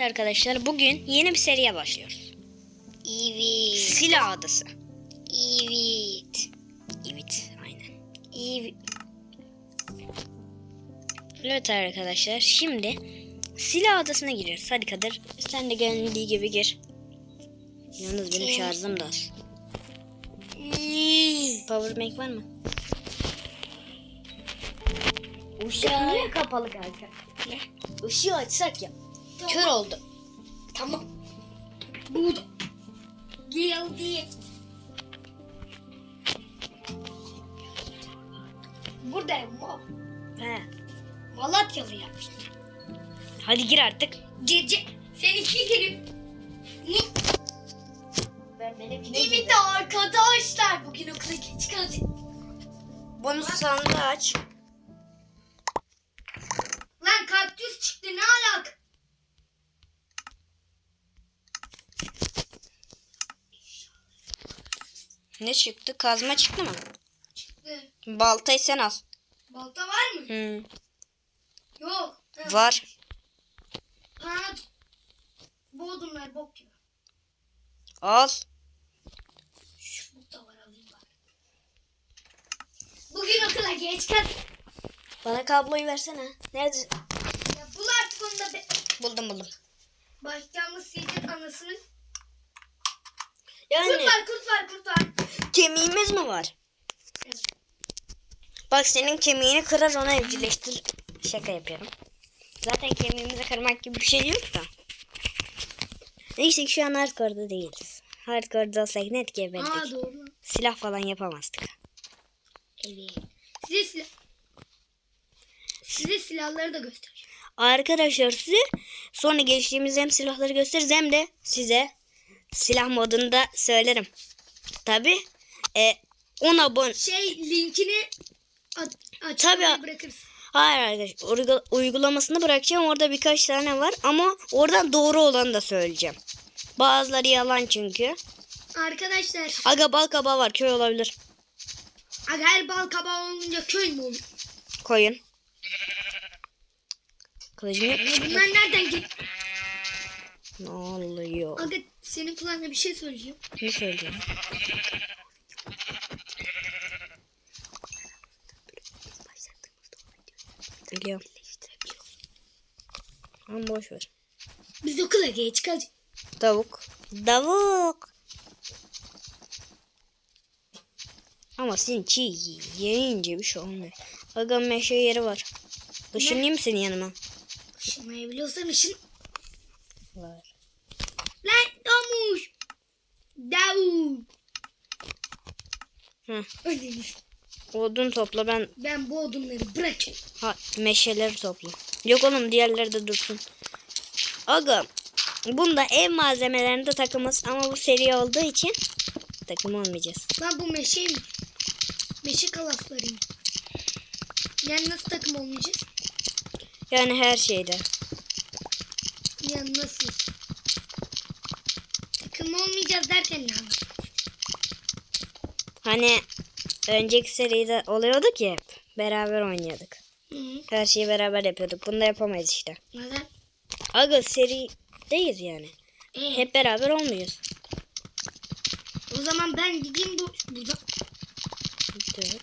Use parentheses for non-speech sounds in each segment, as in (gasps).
Arkadaşlar bugün yeni bir seriye başlıyoruz. Evet. Silah Adası. Evet. Evet aynen. Evet. Evet arkadaşlar şimdi Silah Adası'na giriyoruz. Hadi Kadir sen de geldiği gibi gir. Yalnız benim şarjım da az. Power bank var mı? Niye kapalı kanka? Işığı açsak ya. Kör oldu. Tamam. Burada. Geldi. Buradayım mal. He. Malatyalı yapmış. Hadi gir artık. Gece. Seninki girip. Ben benimkine Evet arkadaşlar. Bugün okula geç kalacak. Bunu sandığı aç. Lan kaktüs çıktı ne alaka? Ne çıktı? Kazma çıktı mı? Çıktı. Baltayı sen al. Balta var mı? Hı. Yok. Ha, Var. Ha, bu odunlar bok gibi. Al. Şu bok da var alayım bari. Bugün okula geç kal. Bana kabloyu versene. Nerede? Ya bul artık onu da be. Buldum buldum. Başkanımız sizin anasını. Yani Kurt var kurt var kurt var. kemiğimiz mi var? Evet. Bak senin kemiğini kırar ona evcilleştir. Şaka yapıyorum. Zaten kemiğimizi kırmak gibi bir şey yok da. Neyse ki şu an hardcore'da değiliz. Hardcore'da olsak net Aa geberdik. doğru. Silah falan yapamazdık. Evet. Size silah. Size silahları da göstereceğim. Arkadaşlar size sonra geliştiğimiz hem silahları gösteririz hem de size silah modunu da söylerim. Tabi e, 10 abone Şey linkini açıklamaya bırakırız. Hayır arkadaşlar uygu- uygulamasını bırakacağım orada birkaç tane var ama oradan doğru olanı da söyleyeceğim. Bazıları yalan çünkü. Arkadaşlar Aga bal kabağı var köy olabilir. aga her bal kabağı olunca köy mü olur? Koyun. Kılıcım yok. Bunlar nereden gel? Ne oluyor? Aga senin kulağına bir şey söyleyeceğim. Ne söyleyeceğim? Biliyorum. Ama boş ver. Biz okula geç kalacağız. Tavuk. Tavuk. Ama sen çiğ yiyince bir şey olmuyor. Aga meşe yeri var. Işınlayayım mı senin yanıma? Işınlayabiliyorsan ışın. Var. Lan Tomuş. Davut. Hı. Odun topla ben Ben bu odunları bırakıyorum. ha, meşeleri topla. Yok oğlum diğerleri de dursun. Aga bunda ev malzemelerinde takımız ama bu seri olduğu için takım olmayacağız. Lan bu meşe mi? Meşe kalaslarıyım. Yani nasıl takım olmayacağız? Yani her şeyde. Nasıl? Takım olmayacağız derken ne anladın? Hani önceki seride oluyordu ki hep. Beraber oynuyorduk. Hı -hı. Her şeyi beraber yapıyorduk. Bunu da yapamayız işte. Neden? Aga serideyiz yani. Ee, Hep beraber olmayacağız. o zaman ben gideyim bu burada. Evet.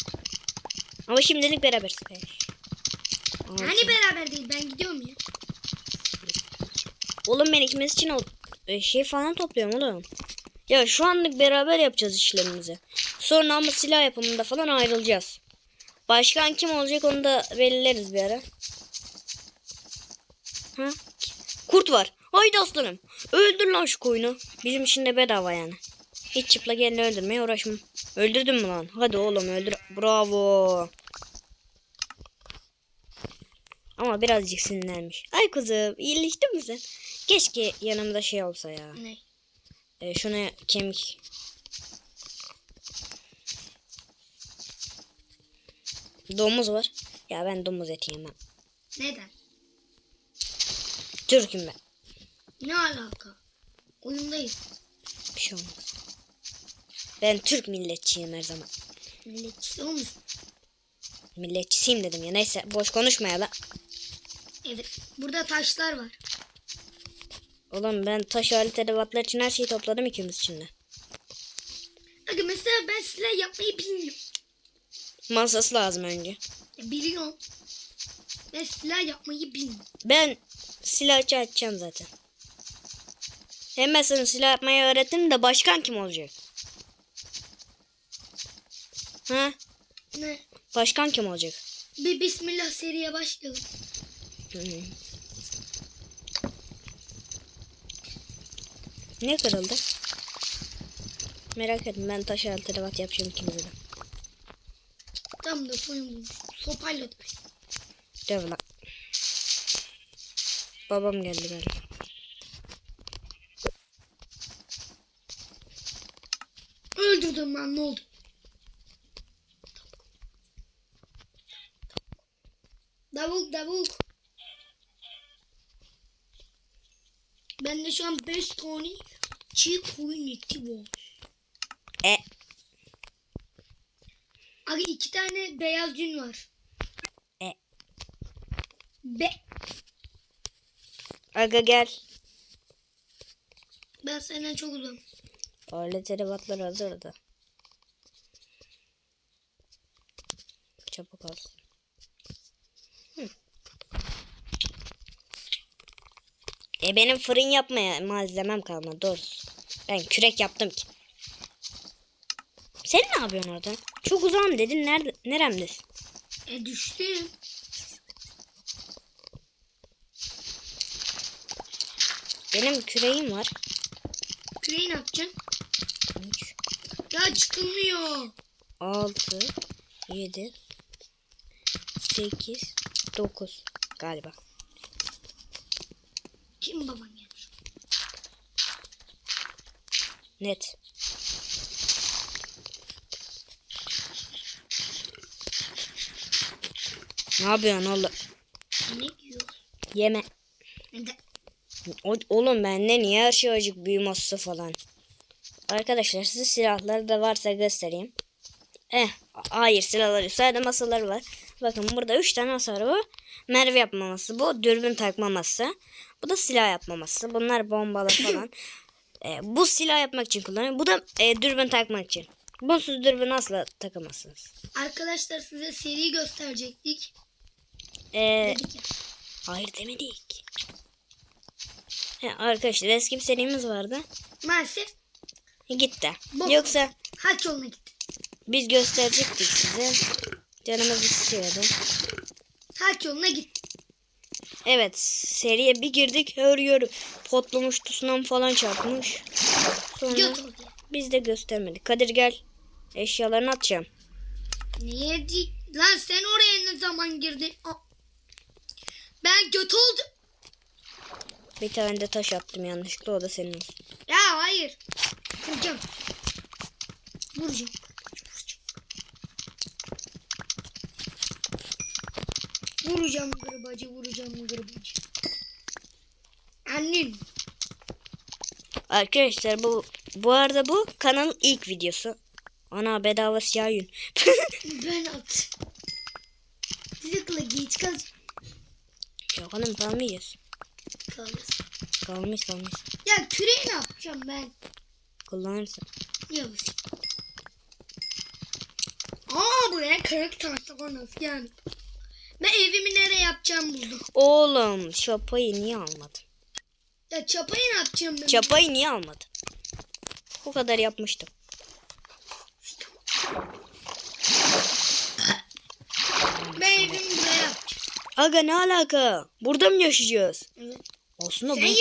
Ama şimdilik. Altı. Hani beraber değil ben gidiyorum ya. Oğlum ben ikimiz için o e, şey falan topluyorum oğlum. Ya şu anlık beraber yapacağız işlerimizi. Sonra ama silah yapımında falan ayrılacağız. Başkan kim olacak onu da belirleriz bir ara. Ha? Kurt var. Haydi aslanım. Öldür lan şu koyunu. Bizim için de bedava yani. Hiç çıplak elle öldürmeye uğraşmam. Öldürdün mü lan? Hadi oğlum öldür. Bravo. Ama birazcık sinirlenmiş. Ay kuzum iyileştin mi sen? Keşke yanımda şey olsa ya. Ne? Ee, şuna kemik. Domuz var. Ya ben domuz eti yemem. Neden? Türk'üm ben. Ne alaka? Oyundayız. Bir şey olmaz. Ben Türk milletçiyim her zaman. Milletçisi olmuş. Milletçisiyim dedim ya. Neyse boş konuşmayalım. Evet. Burada taşlar var. Oğlum ben taş alet edevatlar için her şeyi topladım ikimiz için de. Aga mesela ben silah yapmayı bilmiyorum. Masası lazım önce. Biliyorum. Ben silah yapmayı bilmiyorum. Ben silahçı açacağım zaten. Hem ben sana silah yapmayı öğrettim de başkan kim olacak? Ha? Ne? Başkan kim olacak? Bir bismillah seriye başlayalım. Ne kırıldı? Merak etme ben taş altı revat yapacağım ikimize de. Tam da koyun. Sopayla. Döv lan. Babam geldi galiba. Öldürdüm lan ne oldu? Davul davul. Bende şu an 5 tane çiğ koyun eti var. E Abi iki tane beyaz gün var. E. Be. aga gel. Ben senden çok uzağım. Alet edevatlar hazırdı. Çabuk olsun. E benim fırın yapmaya malzemem kalmadı doğrusu. Ben kürek yaptım ki. Sen ne yapıyorsun orada? Çok uzağım dedin. Nerede, neremdesin? E düştüm. Benim küreğim var. Küreği ne yapacaksın? 3, Ya çıkılmıyor. 6, 7, 8, 9 galiba. Kim baban gelmiş? Net. Ne yapıyorsun oğlum? Ne diyor? Yeme. Neden? O, oğlum bende niye her şey acık büyü masası falan. Arkadaşlar size silahları da varsa göstereyim. Eh hayır silahları sadece masaları var. Bakın burada 3 tane hasarı var. Merve yapmaması bu. Dürbün takmaması. Bu da silah yapmaması. Bunlar bombalı (laughs) falan. Eh, bu silah yapmak için kullanıyor. Bu da eh, dürbün takmak için. Bunsuz dürbün asla takamazsınız. Arkadaşlar size seri gösterecektik. Eh, Dedik ya. hayır demedik. Arkadaşlar eski bir serimiz vardı. Maalesef Gitti. Bok. Yoksa haç yoluna gitti. Biz gösterecektik size. Canımız istiyordu. Haç yoluna gitti. Evet seriye bir girdik yer potlamış tsunami falan çarpmış. Sonra oldu. biz de göstermedik. Kadir gel. Eşyalarını atacağım. Niye di? Lan sen oraya ne zaman girdin? Aa. Ben göt oldum. Bir tane de taş attım yanlışlıkla o da senin olsun. Ya hayır. Vuracağım. Vuracağım. Vuracağım gırbacı, vuracağım gırbacı. Annem. Arkadaşlar bu bu arada bu kanalın ilk videosu. Ana bedava siyah yün. (laughs) Ben at. Zıkla geç kal. Yok hanım kalmayacağız. Kalırsın. Kalmış kalmış. Ya küreği ne yapacağım ben? Kullanırsın. Yavuz. Aa buraya kırık tahta nasıl yani? Ben evimi nereye yapacağım buldum. Oğlum çapayı niye almadın? Ya çapayı ne yapacağım ben? Çapayı niye almadın? O kadar yapmıştım. Ben evimi buraya yapacağım. Aga ne alaka? Burada mı yaşayacağız? Evet. Aslında Sen, bu...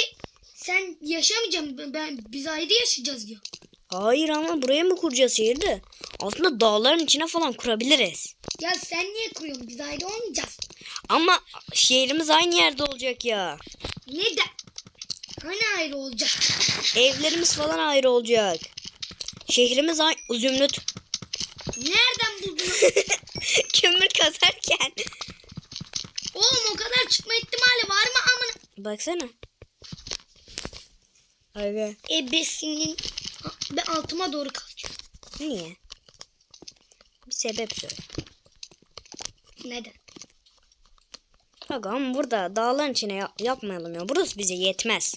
sen yaşamayacaksın. Ben, biz ayrı yaşayacağız ya. Hayır ama buraya mı kuracağız şehirde? Aslında dağların içine falan kurabiliriz. Ya sen niye kuruyorsun? Biz ayrı olmayacağız. Ama şehrimiz aynı yerde olacak ya. Neden? Hani ayrı olacak? Evlerimiz falan ayrı olacak. Şehrimiz aynı... Zümrüt. Nereden buldun? (laughs) Kömür kazarken. Oğlum o kadar çıkma ihtimali var mı amına? Baksana. Aga. Ebesinin. Ben altıma doğru kazacağım. Niye? Bir sebep söyle. Neden? Aga ama burada dağların içine ya- yapmayalım ya. Burası bize yetmez.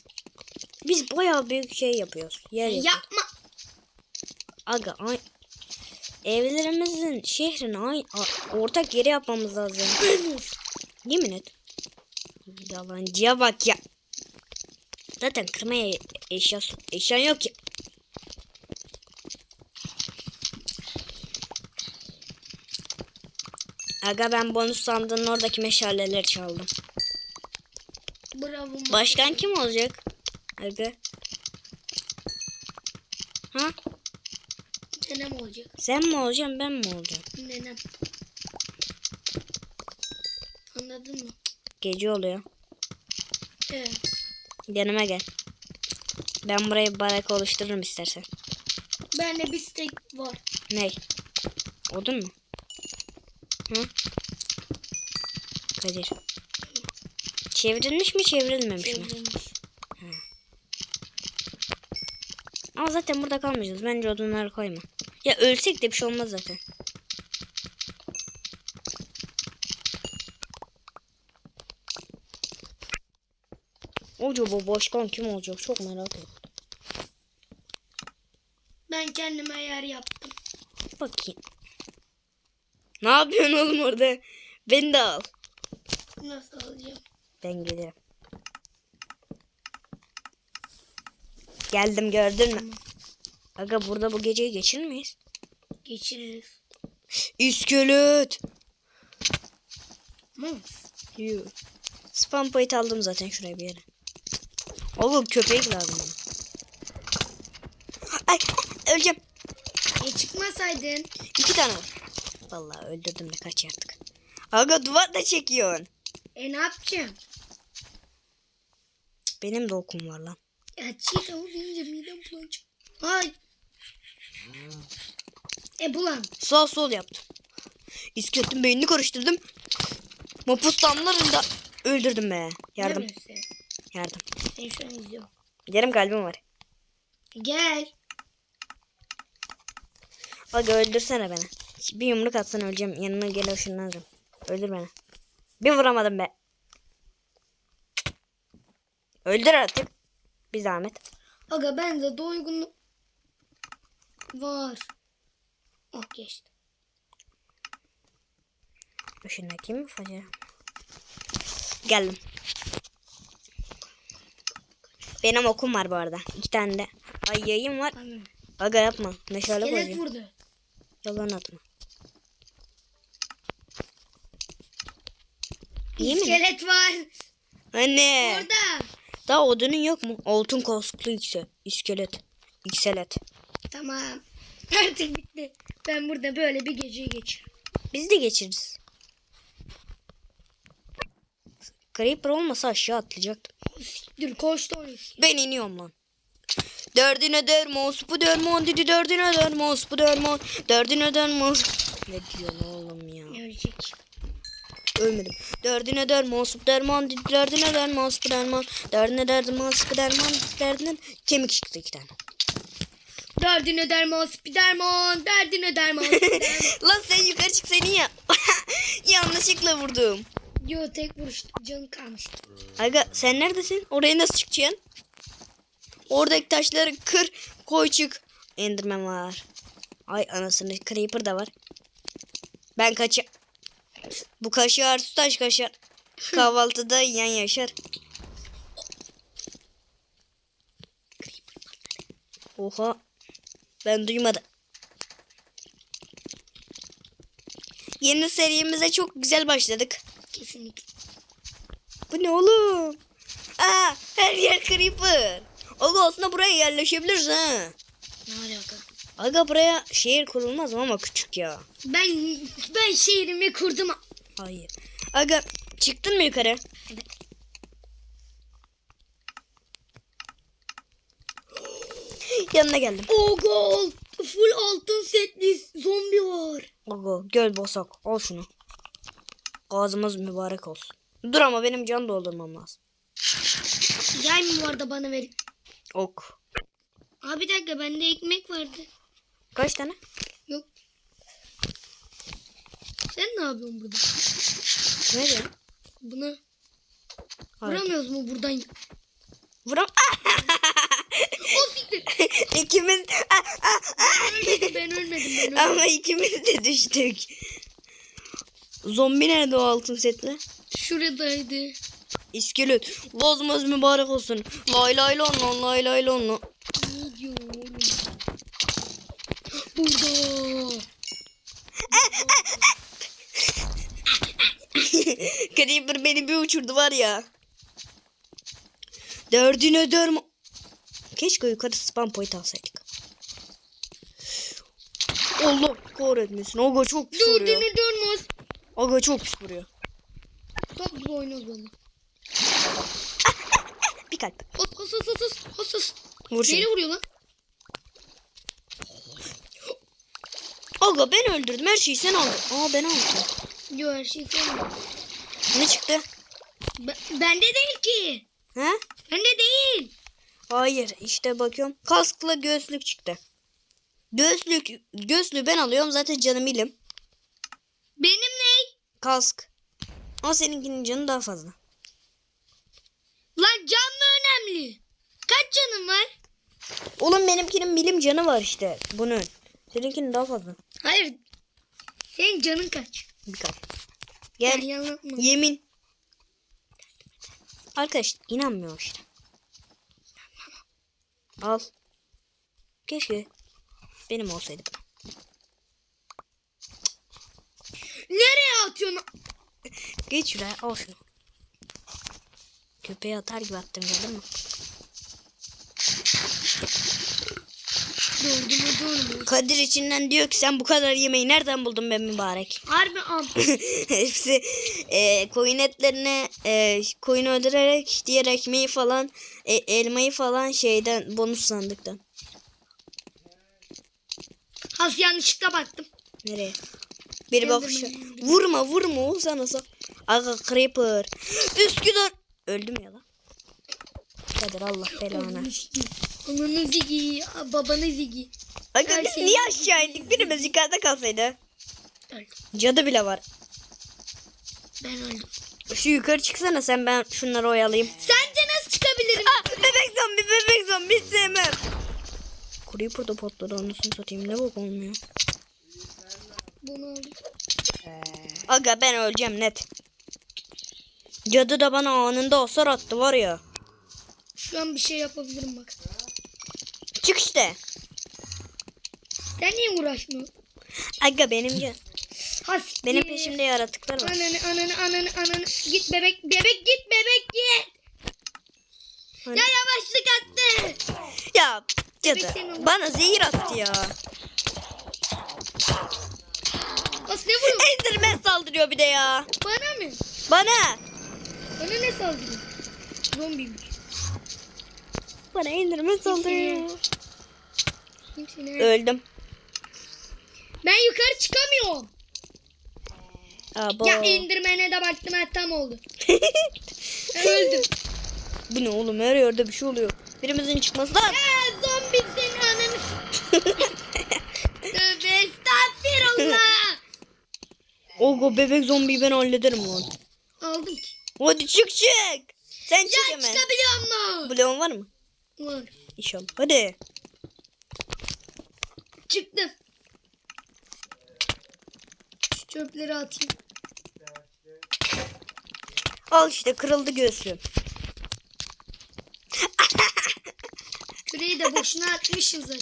Biz bayağı büyük şey yapıyoruz. Yer yapıyoruz. Yapma. Aga ay evlerimizin şehrin ay ortak yeri yapmamız lazım. Yemin et. Yalancıya bak ya. Zaten kırmaya eşya eşyan yok ya. Aga ben bonus sandığının oradaki meşaleleri çaldım. Bravo. Başkan kim olacak? Aga. Ha? Nenem olacak. Sen mi olacaksın ben mi olacağım? Nenem. Anladın mı? Gece oluyor. Evet. Yanıma gel. Ben burayı barak oluştururum istersen. Bende bir steak var. Ne? Odun mu? Hı? Kadir. Çevrilmiş mi çevrilmemiş mi? Çevrilmiş. Ama zaten burada kalmayacağız. Bence odunları koyma. Ya ölsek de bir şey olmaz zaten. Acaba başkan kim olacak? Çok merak ettim. Ben kendime yer yaptım. Bakayım. Ne yapıyorsun oğlum orada? Beni de al. Nasıl alacağım? Ben gelirim. Geldim gördün mü? Aga burada bu geceyi geçirir miyiz? Geçiririz. İskelet. Ama Yuh. Spam point aldım zaten şuraya bir yere. Oğlum köpek lazım. Ay öleceğim. e çıkmasaydın. İki tane var. Vallahi öldürdüm de kaç artık. Aga duvar da çekiyorsun. E ne yapacağım? Benim de okum var lan. Ya çiğ tavuk yiyince midem bulanacak. Ay. E bulan. Sağ sol yaptım. İskeletin beynini karıştırdım. Mapus damlarında öldürdüm be. Yardım. Yardım. Seni şu an izliyorum. Yarım kalbim var. Gel. Aga öldürsene beni. Bir yumruk atsan öleceğim. Yanına gel ışınlanırım. Öldür beni. Bir vuramadım be. Öldür artık. Bir zahmet. Aga bende doygunluk var. Oh geçti. Işınlatayım mı facia? Geldim. Benim okum var bu arada. İki tane de. Ay yayım var. Aga yapma. Meşale koyacağım. vurdu. Yalan atma. İyi mi? İskelet var. Anne. Orada. Daha odunun yok mu? Altın kasklı ikse. İskelet. İkselet. Tamam. (laughs) Artık bitti. Ben burada böyle bir geceyi geçiririm. Biz de geçiririz. Creeper olmasa aşağı atlayacaktım. Dur koştu onu. Ben iniyorum lan. Derdine dermos bu derman dedi derdine dermos bu derman derdine dermos. Ne diyorsun oğlum ya? Ölecek. Ölmedim. Bu derman dermos bu derman dermos bu derman derdine kemik çıktı iki tane. Derdine derman, spiderman, derdine (laughs) derman. spiderman. Lan sen yukarı çık seni ya. (laughs) Yanlışlıkla vurdum. Yo tek vuruştu. Canı kalmıştı. Aga sen neredesin? Oraya nasıl çıkacaksın? Oradaki taşları kır koy çık. Enderman var. Ay anasını creeper da var. Ben kaça... Bu kaşar su taş kaşar. Kahvaltıda yan yaşar. Oha. Ben duymadım. Yeni serimize çok güzel başladık. Kesinlikle. Bu ne oğlum? Aa, her yer creeper. Aga aslında buraya yerleşebiliriz ha. Ne alaka? Aga buraya şehir kurulmaz ama küçük ya. Ben ben şehrimi kurdum. Hayır. Aga çıktın mı yukarı? Evet. Yanına geldim. Ogo full altın setli zombi var. Aga gel basak al şunu. Gazımız mübarek olsun. Dur ama benim can doldurmam lazım. Yay mı var da bana verin. Ok. Abi bir dakika bende ekmek vardı. Kaç tane? Yok. Sen ne yapıyorsun burada? Ne diyor? Buna Hayır. vuramıyoruz mu buradan? Vuram. (laughs) (laughs) ikimiz ah, ah. Ölmedim ben ölmedim ben ölmedim. (laughs) ama ikimiz de düştük. Zombi nerede o altın setli? Şuradaydı. İskelet. Gazımız mübarek olsun. Lay lay lon lon lay lay lon lon. Ne diyor? Burada. Creeper beni bir uçurdu var ya. Dördüne dörm. Keşke yukarı spam point alsaydık. Allah kahretmesin. Aga çok pis vuruyor. Dördünü dönmez. Aga çok pis vuruyor. Top gibi oynuyoruz. Bir kalp. Has has. Vur Neyle şimdi. vuruyor lan? Aga ben öldürdüm. Her şeyi sen aldın. Aa ben aldım. Yo her şey sen. Ne çıktı? Ben, bende değil ki. He? Bende değil. Hayır. işte bakıyorum. Kaskla göğüslük çıktı. Göğüslük, göğüslüğü ben alıyorum. Zaten canım ilim. Benim ne? Kask. Ama seninkinin canı daha fazla. Lan can mı önemli? Kaç canın var? Oğlum benimkinin milim canı var işte. Bunun. Seninkinin daha fazla. Hayır. Senin canın kaç? Birkaç. Gel. Yalanma. Yemin. Arkadaş inanmıyor işte. Al. Keşke benim olsaydı. Nereye atıyorsun? Geç şuraya al şunu. Köpeğe atar gibi attım gördün mü? Dördümü dönmüyor. Kadir içinden diyor ki sen bu kadar yemeği nereden buldun be mübarek? (laughs) Harbi am. Hepsi e, koyun etlerini e, koyunu öldürerek diğer ekmeği falan e, elmayı falan şeyden bonus sandıktan. Has yanlışlıkla baktım. Nereye? Bir bakış. Vurma vurma o sana sa. Aga creeper. Üsküdar. Öldüm ya lan. Kadir Allah belanı. Ananı zigi. Babanı zigi. Aga Her biz şey- niye aşağı indik? Birimiz yukarıda kalsaydı. Öldüm. Cadı bile var. Ben öldüm. Şu yukarı çıksana sen ben şunları oyalayayım. Sence nasıl çıkabilirim? Ah, bebek zombi bebek zombi hiç sevmem. Creeper da patladı anasını satayım ne bok olmuyor. Bunu aldım. Aga ben öleceğim net. Cadı da bana anında hasar attı var ya. Şu an bir şey yapabilirim bak. Çık işte. Sen niye uğraşmıyorsun? Aga benim ca- Has. benim peşimde yaratıklar var. Ananı ananı ananı ananı. Git bebek bebek git bebek git. Hani- Ya yavaşlık attı. Ya cadı bana zehir attı ya. Has ne vuruyor? Enderman saldırıyor bir de ya. Bana mı? Bana. Bana ne saldırıyor? Zombiymiş. Bana Enderman saldırıyor. Öldüm. Ben yukarı çıkamıyorum. Abo. Ya indirmene de baktım ha tam oldu. (laughs) Öldüm. Bu ne oğlum her yerde bir şey oluyor. Birimizin çıkması lazım. Ya zombi senin ananı. (laughs) Tövbe estağfirullah. (laughs) Ogo bebek zombiyi ben hallederim lan. Aldım ki. Hadi çık çık. Sen çık Ya hemen. çıkabiliyor mu? Bloğun var mı? Var. İnşallah. Hadi. Çıktım. Şu çöpleri atayım. Al işte kırıldı göğsüm. Küreği de boşuna atmışım zaten.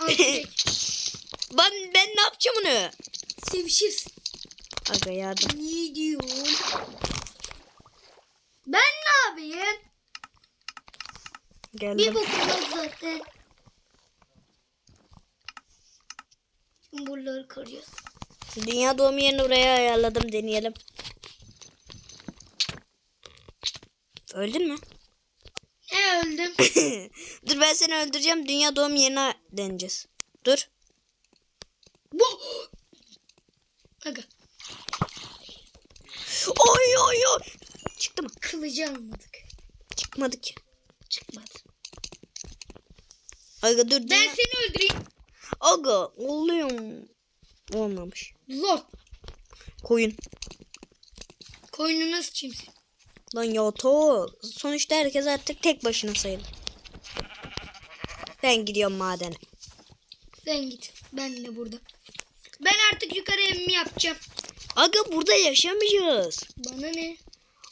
Al (laughs) kürek. Ben, ben ne yapacağım onu? Sevişirsin. Aga yardım. Ne diyorsun? Ben ne yapayım? Bir Geldim. bokum yok zaten. Buraları kırıyoruz. Dünya doğum yerini buraya ayarladım deneyelim. Öldün mü? Ne öldüm? (laughs) Dur ben seni öldüreceğim. Dünya doğum yerini deneyeceğiz. Dur. Bu. Aga Oy oy oy. Çıktı mı? kılıcı almadık. Çıkmadı ki. Çıkmadı. Aga dur. Ben Dünya... seni öldüreyim. Aga oluyor mu? Olmamış. Zor. Koyun. Koynuna sıçayım seni. Lan ya to. Sonuçta herkes artık tek başına sayılır. Ben gidiyorum madene. Sen git. Ben de burada. Ben artık yukarı evimi yapacağım. Aga burada yaşamayacağız. Bana ne?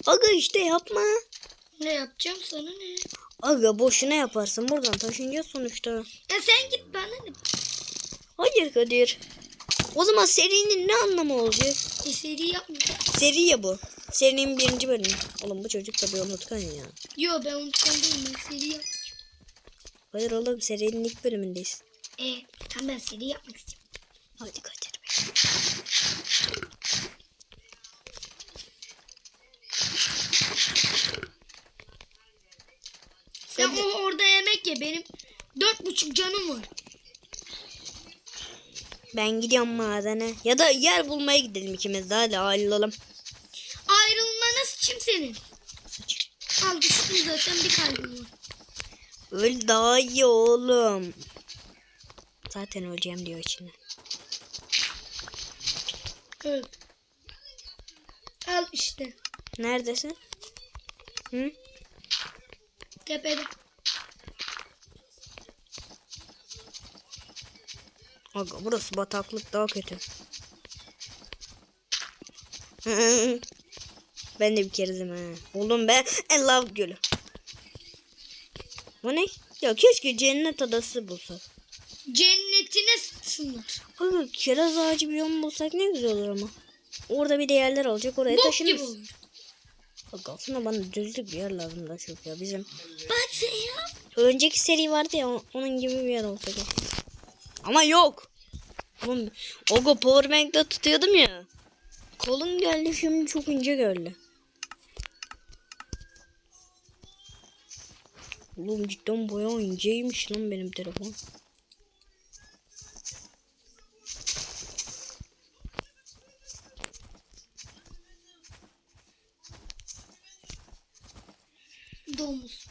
Aga işte yapma. Ne yapacağım sana ne? Aga boşuna yaparsın. Buradan taşınacağız sonuçta. Ya sen git bana ne? Hayır Kadir. O zaman serinin ne anlamı olacak? E seri yapma. Seri ya bu. Serinin birinci bölümü. Oğlum bu çocuk da bir unutkan ya. Yo ben unutkan değilim. Ben seri yap. Hayır oğlum serinin ilk bölümündeyiz. E tamam ben seri yapmak istiyorum. Hadi Kadir Bey. Sen o orada yemek ye. Benim dört buçuk canım var. Ben gidiyorum madene. Ya da yer bulmaya gidelim ikimiz de. Hadi ayrılalım. Ayrılmanız kim senin? Al düştüm zaten bir kalbim var. Öl daha iyi oğlum. Zaten öleceğim diyor içinde. Öl. Al işte. Neredesin? Hı? Tepede. Aga burası bataklık daha kötü. (laughs) ben de bir kerizim ha. Oğlum ben I love gölü. Bu ne? Ya keşke cennet adası bulsak. Cennetine sıçsınlar. Aga kiraz ağacı bir yol bulsak ne güzel olur ama. Orada bir de yerler olacak oraya Bok taşınırız. Bak aslında bana düzlük bir yer lazım da çok ya bizim. Bak ya. Önceki seri vardı ya onun gibi bir yer olsa keşke. Ama yok. Oğlum, Ogo powerbank'te tutuyordum ya. Kolun geldi şimdi çok ince geldi. Oğlum cidden bayağı inceymiş lan benim telefon. Domuz.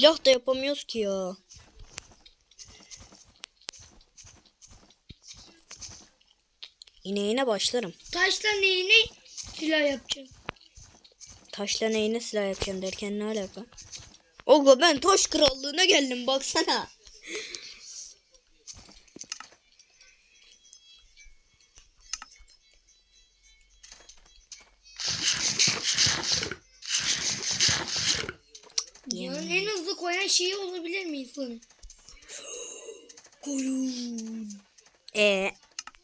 Silah da yapamıyoruz ki ya. İneğine başlarım. Taşla neyini silah yapacağım. Taşla neyine silah yapacağım derken ne alaka? Ogo ben taş krallığına geldim baksana. Koyan şeyi olabilir mi insanın? (gasps) Koyun. Ee,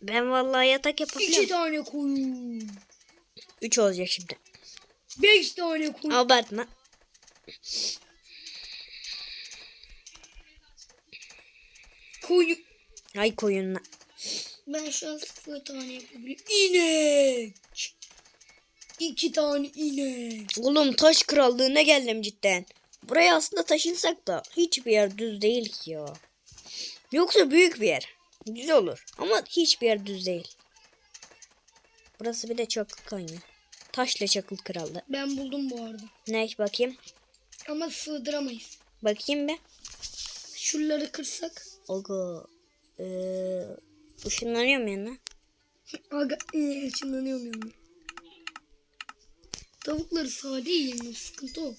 ben vallahi yatak İki yapabiliyorum. tane koyun. Üç olacak şimdi. Beş tane koyun. Abartma. Koyun. Ay koyunla. Ben şu an sıfır tane yapabiliyorum. İnek. İki tane inek. Oğlum taş krallığına geldim cidden. Buraya aslında taşınsak da hiçbir yer düz değil ki ya. Yoksa büyük bir yer. Güzel olur. Ama hiçbir yer düz değil. Burası bir de çakıl kanyon. Taşla çakıl krallığı. Ben buldum bu arada. Ne bakayım? Ama sığdıramayız. Bakayım bir. Şuraları kırsak. Ogo. Ee, ışınlanıyor mu yanına? Aga ee, ışınlanıyorum yani. Tavukları sade yiyemiyor. Sıkıntı o.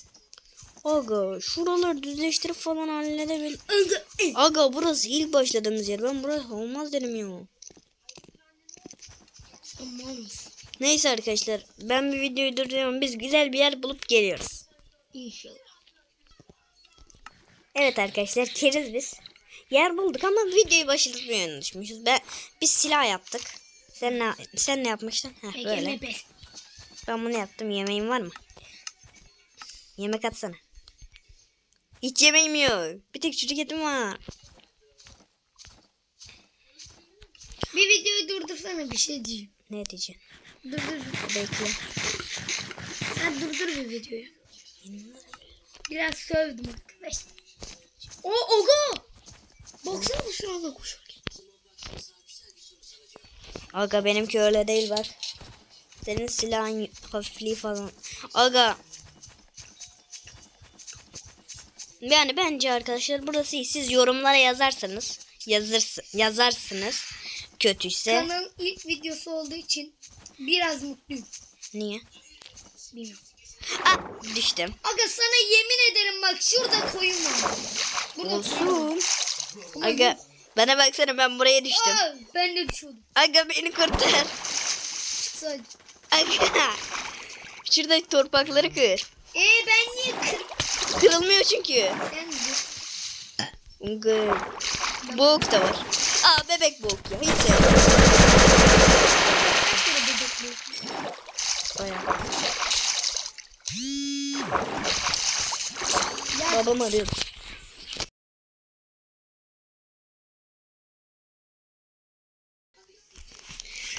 Aga şuraları düzleştirip falan halledebil. Aga ee. Aga burası ilk başladığımız yer. Ben burası olmaz dedim ya. Mısın? Neyse arkadaşlar ben bir videoyu durduruyorum. Biz güzel bir yer bulup geliyoruz. İnşallah. Evet arkadaşlar keriz biz. Yer bulduk ama videoyu başlatmayı unutmuşuz. Ben biz silah yaptık. Sen ne sen ne yapmıştın? Heh, Peki böyle. Ben bunu yaptım. Yemeğin var mı? Yemek atsana. Hiç yemeğim yok. Bir tek çocuk etim var. Bir videoyu durdursana bir şey diyeyim. Ne diyeceksin? Dur dur. Bekle. Sen durdur bir videoyu. Biraz sövdüm arkadaşlar. O Ogo! Baksana bu sırada koşarken. Aga benimki öyle değil bak. Senin silahın hafifliği falan. Aga. Yani bence arkadaşlar burası iyi. Siz yorumlara yazarsanız yazırs yazarsınız. Kötüyse Kanalın ilk videosu olduğu için biraz mutluyum. niye? Bilmiyorum. Ah düştüm. Aga sana yemin ederim bak şurada koyun var. Burada koyun. Olsun. Aga bana baksana ben buraya düştüm. Aa, ben de düşüyordum. Aga beni kurtar. Çıksaydı. Aga. Şuradaki torpakları kır. Ee ben niye kır? Kırılmıyor çünkü. Aga. Boğuk da var. Aa bebek boğuk ya. Hiç sevmiyorum. Babam arıyor.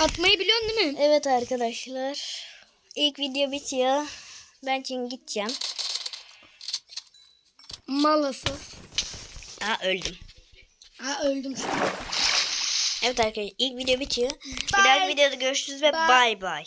atmayı biliyorsun değil mi? Evet arkadaşlar. İlk video bitiyor. Ben şimdi gideceğim. Maalesef. Aa öldüm. Ha öldüm şu an. Evet arkadaşlar ilk video bitiyor. Bir dahaki videoda görüşürüz ve bay bay.